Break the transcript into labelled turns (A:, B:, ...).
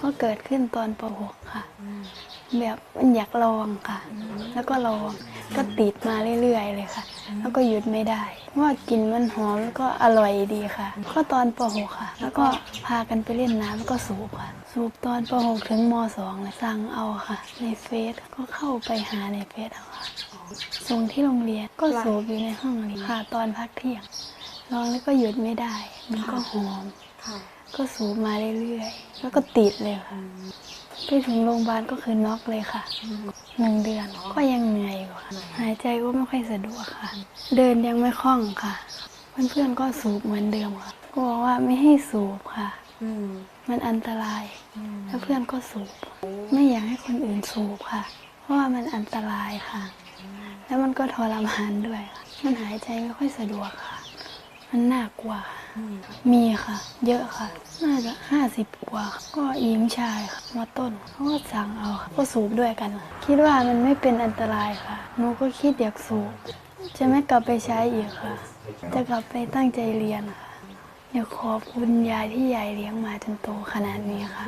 A: ก็เกิดขึ้นตอนป .6 ค่ะ แบบมันอยากลองค่ะ แล้วก็ลอง ก็ติดมาเรื่อยๆเลยค่ะ แล้วก็หยุดไม่ได้เพราะว่ากลิ่นมันหอมแล้วก็อร่อยดีค่ะ ก็ตอนป .6 ค่ะ แล้วก็พากันไปเล่นน้ำแล้วก็สูบค่ะ สูบตอนป .6 ถึงม .2 เลยสั่งเอาค่ะ ในเฟซก็เข้าไปหาในเฟซเอาค่ะส่งที่โรงเรียนก็สูบอยู่ในห้องเรียนค่ะ ตอนพักเที่ยงลองแล้วก็หยุดไม่ได้ มันก็หอม
B: ค่ะ
A: ก็สูบมาเรื่อยๆ แล้วก็ติดเลยค่ะ ไปถึงโรงพยาบาลก็คือน็อกเลยค่ะ หนึ่งเดือนก็ยังเหนื่อยอยู่ค่ะ หายใจก็ไม่ค่อยสะดวกค่ะ เดินยังไม่คล่องค่ะ เพื่อนๆก็สูบเหมือนเดิมค่ะ ก็บอกว่าไม่ให้สูบค่ะ
B: มั
A: นอันตราย แล้วเพื่อนก็สูบ ไม่อยากให้คนอื่นสูบค่ะ เพราะว่ามันอันตรายค่ะ แล้วมันก็ทรมานด้วยค่ะมันหายใจไม่ค่อยสะดวกค่ะ มันน่ากลัวค่ะ
B: มี
A: ค่ะ เยอะค่ะ น่าจะห้าสิบกว่า ก็หญิงชายค่ะมาต้นเขาก็สั่งเอาค่ะก็สูบด้วยกันค่ะคิดว่ามันไม่เป็นอันตรายค่ะหนูก็คิดอยากสูบจะไม่กลับไปใช้อีกค่ะ จะกลับไปตั้งใจเรียนค่ะอยากขอบคุณยายที่ยายเลี้ยงมาจนโตขนาดนี้ค่ะ